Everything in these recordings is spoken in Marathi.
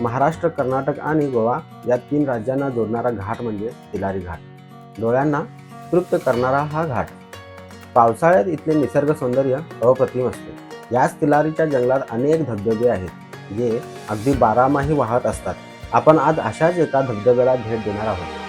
महाराष्ट्र कर्नाटक आणि गोवा या तीन राज्यांना जोडणारा घाट म्हणजे तिलारी घाट. डोळ्यांना तृप्त करणारा हा घाट. पावसाळ्यात इथले निसर्ग सौंदर्य अप्रतिम असते. याच तिलारीच्या जंगलात अनेक धबधबे आहेत जे अगदी बारामाही वाहत असतात. आपण आज अशाच एका धबधब्याला भेट देणार आहोत.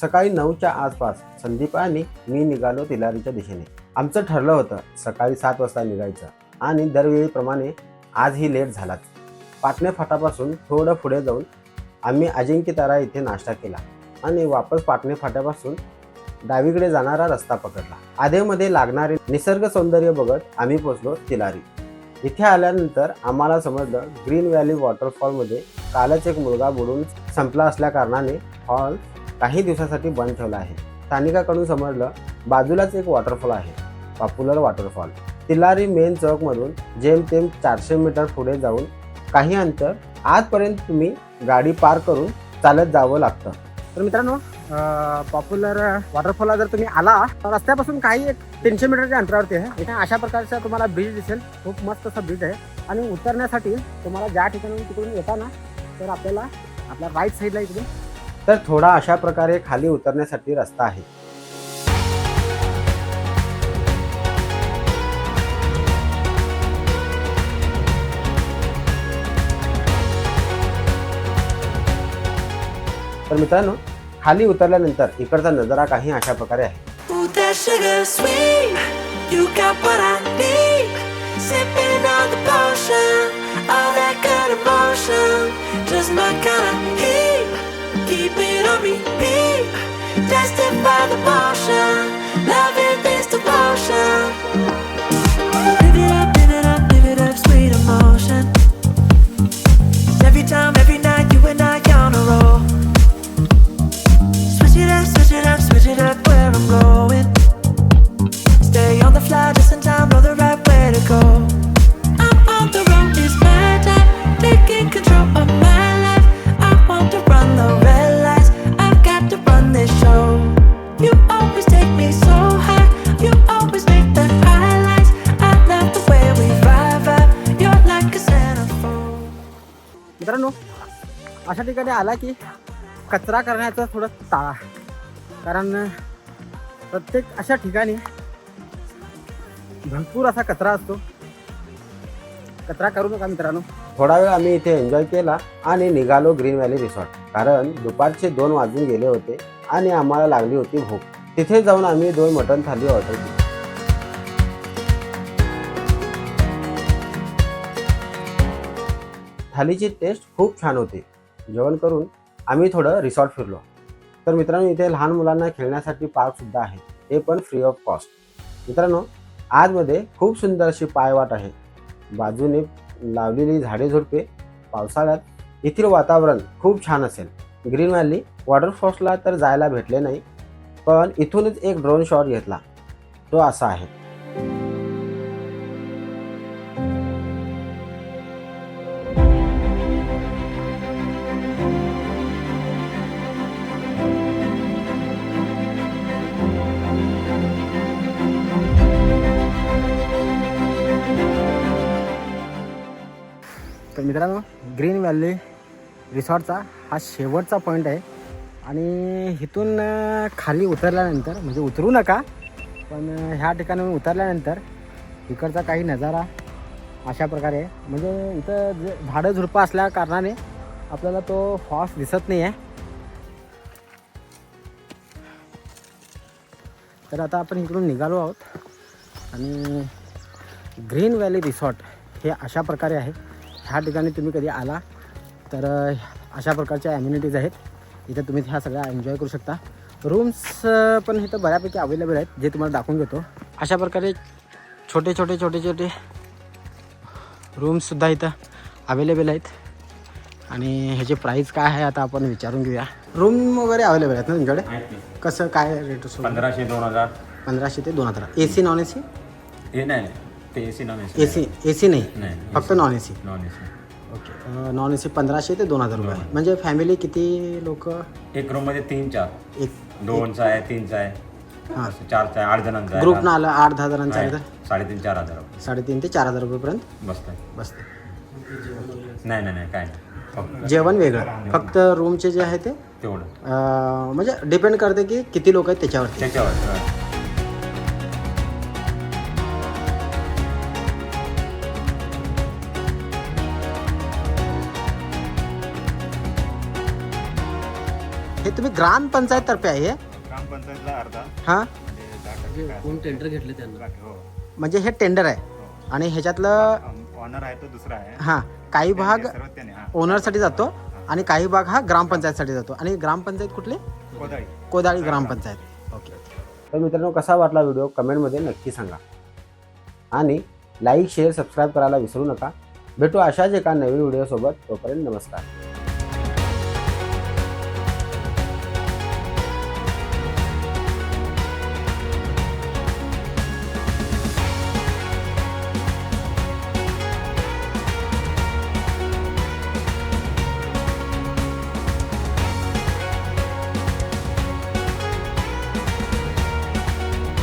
सकाळी नऊच्या आसपास संदीप आणि मी निघालो तिलारीच्या दिशेने. आमचं ठरलं होतं सकाळी सात वाजता निघायचं आणि दरवेळीप्रमाणे आजही लेट झालाच. पाटणे फाटापासून थोडं पुढे जाऊन आम्ही अजिंक्यतारा इथे नाश्ता केला आणि वापस पाटणे फाट्यापासून डावीकडे जाणारा रस्ता पकडला. आधेमध्ये लागणारे निसर्ग सौंदर्य बघत आम्ही पोचलो तिलारी. इथे आल्यानंतर आम्हाला समजलं ग्रीन व्हॅली वॉटरफॉलमध्ये कालच एक मुलगा बुडून संपला असल्या कारणाने फॉल काही दिवसासाठी बंद ठेवला आहे. स्थानिकाकडून समजलं बाजूलाच एक वॉटरफॉल आहे. पॉप्युलर वॉटरफॉल तिलारी मेन चौकमधून जेमतेम चारशे मीटर पुढे जाऊन काही अंतर आजपर्यंत तुम्ही गाडी पार करून चालत जावं लागतं. तर मित्रांनो पॉप्युलर वॉटरफॉलला जर तुम्ही आला तर रस्त्यापासून काही एक तीनशे मीटरच्या अंतरावरती आहे. इथे अशा प्रकारचा तुम्हाला ब्रिज दिसेल. खूप मस्त असा ब्रिज आहे. आणि उतरण्यासाठी तुम्हाला ज्या ठिकाणी तिकडून येताना तर आपल्याला आपल्या राईट साईडला इकडे तर थोडा अशा प्रकारे खाली उतरण्यासाठी रस्ता आहे तर मित्रांनो खाली उतरल्यानंतर इकडचा नजारा काही अशा प्रकारे आहे Just my kind of hit. Keep it on repeat. Tested by the motion. Loving this devotion. It sweet emotion. Every time, every night, you and I on a roll. Switch it up, switch it up, switch it up where I'm going. Stay on the fly just in time, अशा ठिकाणी आला की कचरा करण्याचं थोडं टाळा कारण प्रत्येक अशा ठिकाणी भरपूर असा कचरा असतो. कचरा करू नका मित्रांनो. थोडा वेळ आम्ही इथे एन्जॉय केला आणि निघालो ग्रीन व्हॅली रिसॉर्ट कारण दुपारचे दोन वाजून गेले होते आणि आम्हाला लागली होती भूक. तिथे जाऊन आम्ही दोन मटण थाली ऑर्डर केली. थालीची टेस्ट खूप छान होती. जेवण करून आम्ही थोडं रिसॉर्ट फिरलो. तर मित्रांनो इथे लहान मुलांना खेळण्यासाठी पार्कसुद्धा आहे. ते पण फ्री ऑफ कॉस्ट मित्रांनो आजमध्ये खूप सुंदर अशी पायवाट आहे. बाजूने लावलेली झाडे झुडपे पावसाळ्यात येथील वातावरण खूप छान असेल. ग्रीन व्हॅली वॉटरफॉल्सला तर जायला भेटले नाही पण इथूनच एक ड्रोन शॉट घेतला. तो असा आहे. तर मित्रांनो ग्रीन व्हॅली रिसॉर्टचा हा शेवटचा पॉईंट आहे. आणि इथून खाली उतरल्यानंतर म्हणजे उतरू नका पण ह्या ठिकाणी उतरल्यानंतर इकडचा काही नजारा अशा प्रकारे आहे. म्हणजे इथं जे झाडं झुडपं असल्या कारणाने आपल्याला तो फॉस दिसत नाही आहे तर आता आपण इकडून निघालो आहोत. आणि ग्रीन व्हॅली रिसॉर्ट हे अशा प्रकारे आहे. ह्या ठिकाणी तुम्ही कधी आला तर अशा प्रकारच्या ॲम्युनिटीज आहेत. इथे तुम्ही ह्या सगळ्या एन्जॉय करू शकता. रूम्स पण इथं बऱ्यापैकी अवेलेबल आहेत जे तुम्हाला दाखवून देतो. अशा प्रकारे छोटे छोटे छोटे छोटे रूम्ससुद्धा इथं अवेलेबल आहेत. आणि ह्याची प्राईस काय आहे आता आपण विचारून घेऊया. रूम वगैरे अवेलेबल आहेत ना तुमच्याकडे. कसं काय रेट असतो? पंधराशे दोन हजार. पंधराशे ते दोन हजार. A C non A C हे नाही. ते A C non A C A C नाही नाही फक्त non A C non A C okay. Non A C पंधराशे ते दोन हजार रुपये. म्हणजे फॅमिली किती लोक? एक रूममध्ये तीन चार एक दोनचा आहे तीनचा आहे. हां. असं चारचा आहे आठ जणांचा आहे. ग्रुपनं आलं आठ दहा जणांचं आलं आहे. साडेतीन चार हजार तर साडेतीन ते चार हजार रुपयेपर्यंत बसतंय बसते नाही नाही नाही काय नाही. फक्त जेवण वेगळं. फक्त रूमचे जे आहे ते तेवढं. अं, म्हणजे डिपेंड करते की किती लोक आहेत त्याच्यावरती. त्याच्यावर हा. हे तुम्ही ग्रामपंचायत तर्फे आहे हे? ग्रामपंचायतला अर्धा. हां? कोण टेंडर घेतले त्यांना? हो. म्हणजे हे टेंडर आहे. आणि ह्याच्यातलं ऑनर आहे तो दुसरा आहे. हां काही भाग सर्व त्याने हा. ओनरसाठी जातो आणि काही भाग हा ग्रामपंचायतसाठी जातो. आणि ग्रामपंचायत कुठली? कोदाळी. कोदाळी ग्रामपंचायत ओके. तर मित्रांनो कसा वाटला व्हिडिओ? कमेंटमध्ये नक्की सांगा. आणि लाईक शेअर सबस्क्राईब करायला विसरू नका. भेटू अशाच एका नवीन व्हिडिओसोबत. तोपर्यंत नमस्कार.